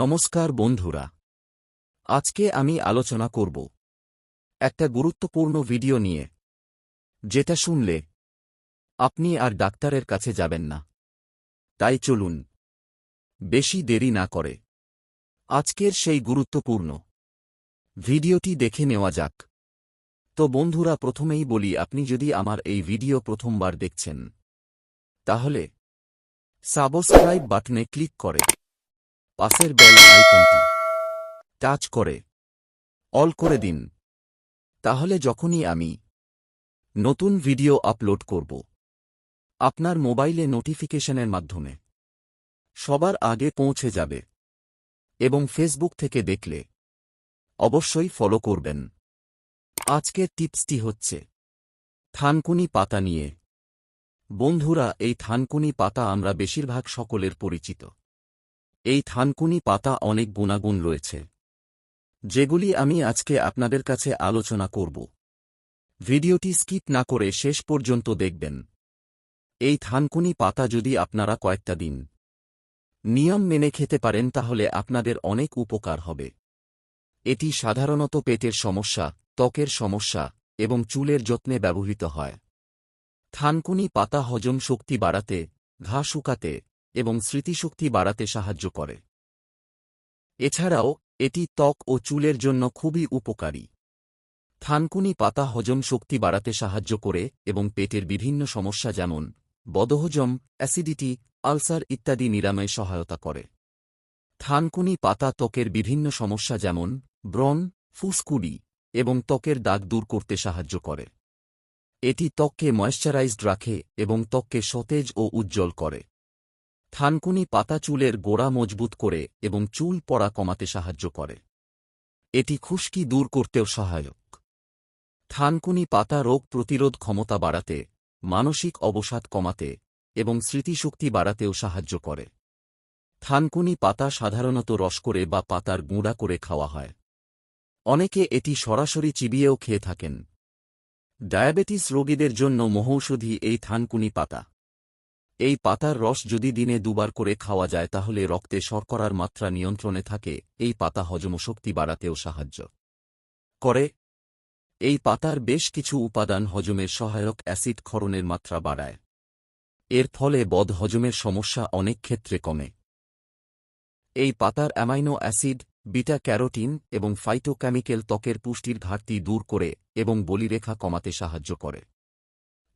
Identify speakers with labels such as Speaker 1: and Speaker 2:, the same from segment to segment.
Speaker 1: নমস্কার বন্ধুরা। আজকে আমি আলোচনা করব একটা গুরুত্বপূর্ণ ভিডিও নিয়ে, যেটা শুনলে আপনি আর ডাক্তারের কাছে যাবেন না। তাই চলুন, বেশি দেরি না করে। আজকের সেই গুরুত্বপূর্ণ ভিডিওটি দেখে নেওয়া যাক। তো বন্ধুরা, প্রথমেই বলি, আপনি যদি আমার এই ভিডিও প্রথমবার দেখছেন, তাহলে সাবস্ক্রাইব বাটনে ক্লিক করে পাশের বেল আইকনটি টাচ করে, অল করে দিন। তাহলে যখনই আমি নতুন ভিডিও আপলোড করব, আপনার মোবাইলে নোটিফিকেশনের মাধ্যমে। সবার আগে পৌঁছে যাবে এবং ফেসবুক থেকে দেখলে অবশ্যই ফলো করবেন। আজকের টিপসটি হচ্ছে, থানকুনি পাতা নিয়ে। বন্ধুরা, এই থানকুনি পাতা আমরা বেশিরভাগ সকলের পরিচিত। এই থানকুনি পাতা অনেক গুণাগুণ রয়েছে। যেগুলি আমি আজকে আপনাদের কাছে আলোচনা করব। ভিডিওটি স্কিপ না করে শেষ পর্যন্ত দেখবেন। এই থানকুনি পাতা যদি আপনারা কয়েকটা দিন নিয়ম মেনে খেতে পারেন, তাহলে আপনাদের অনেক উপকার হবে। এটি সাধারণত পেটের সমস্যা, ত্বকের সমস্যা এবং চুলের যত্নে ব্যবহৃত হয়। থানকুনি পাতা হজম শক্তি বাড়াতে, ঘা শুকাতে এবং স্মৃতিশক্তি বাড়াতে সাহায্য করে। এছাড়াও, এটি ত্বক ও চুলের জন্য খুবই উপকারী। থানকুনি পাতা হজম শক্তি বাড়াতে সাহায্য করে এবং পেটের বিভিন্ন সমস্যা যেমন বদহজম, অ্যাসিডিটি, আলসার ইত্যাদি নিরাময়ে সহায়তা করে। থানকুনি পাতা ত্বকের বিভিন্ন সমস্যা যেমন ব্রণ, ফুসকুড়ি এবং ত্বকের দাগ দূর করতে সাহায্য করে। এটি ত্বককে ময়েশ্চারাইজড রাখে এবং ত্বককে সতেজ ও উজ্জ্বল করে। থানকুনি পাতা চুলের গোড়া মজবুত করে এবং চুল পড়া কমাতে সাহায্য করে। এটি খুশকি দূর করতেও সহায়ক। থানকুনি পাতা রোগ প্রতিরোধ ক্ষমতা বাড়াতে, মানসিক অবসাদ কমাতে এবং স্মৃতিশক্তি বাড়াতেও সাহায্য করে। থানকুনি পাতা সাধারণত রস করে বা পাতার গুঁড়া করে খাওয়া হয়। অনেকে এটি সরাসরি চিবিয়েও খেয়ে থাকেন। ডায়াবেটিস রোগীদের জন্য মহৌষধি এই থানকুনি পাতা। এই পাতার রস যদি দিনে দুবার করে খাওয়া যায় তাহলে রক্তে শর্করার মাত্রা নিয়ন্ত্রণে থাকে, এই পাতা হজমশক্তি বাড়াতেও সাহায্য করে। এই পাতার বেশ কিছু উপাদান হজমের সহায়ক অ্যাসিড ক্ষরণের মাত্রা বাড়ায়। এর ফলে বদ হজমের সমস্যা অনেক ক্ষেত্রে কমে। এই পাতার অ্যামাইনো অ্যাসিড বিটা ক্যারোটিন এবং ফাইটোকেমিক্যাল ত্বকের পুষ্টির ঘাটতি দূর করে এবং বলিরেখা কমাতে সাহায্য করে।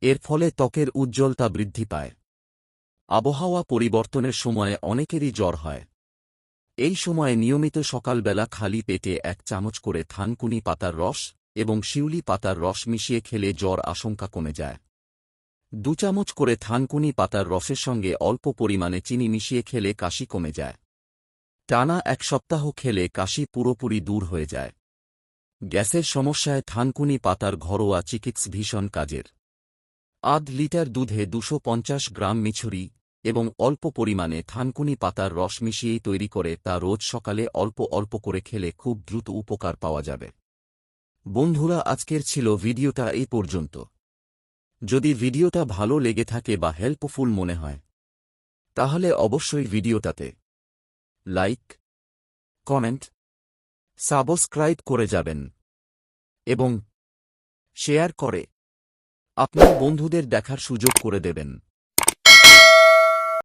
Speaker 1: এর ফলে ত্বকের উজ্জ্বলতা বৃদ্ধি পায়। আবহাওয়া পরিবর্তনের সময়ে অনেকেরই জ্বর হয়। এই সময়ে নিয়মিত সকালবেলা খালি পেটে এক চামচ করে থানকুনি পাতার রস এবং শিউলি পাতার রস মিশিয়ে খেলে জ্বর আশঙ্কা কমে যায়। দু চামচ করে থানকুনি পাতার রসের সঙ্গে অল্প পরিমাণে চিনি মিশিয়ে খেলে কাশি কমে যায়। টানা এক সপ্তাহ খেলে কাশি পুরোপুরি দূর হয়ে যায়। গ্যাসের সমস্যায় থানকুনি পাতার ঘরোয়া চিকিৎস ভীষণ কাজের। আধ লিটার দুধে দুশো গ্রাম মিছরি এবং অল্প পরিমাণে থানকুনি পাতার রস মিশিয়েই তৈরি করে তা রোজ সকালে অল্প অল্প করে খেলে খুব দ্রুত উপকার পাওয়া যাবে। বন্ধুরা, আজকের ছিল ভিডিওটা এই পর্যন্ত। যদি ভিডিওটা ভালো লেগে থাকে বা হেল্পফুল মনে হয়, তাহলে অবশ্যই ভিডিওটাতে লাইক, কমেন্ট, সাবস্ক্রাইব করে যাবেন এবং শেয়ার করে আপনার বন্ধুদের দেখার সুযোগ করে দেবেন।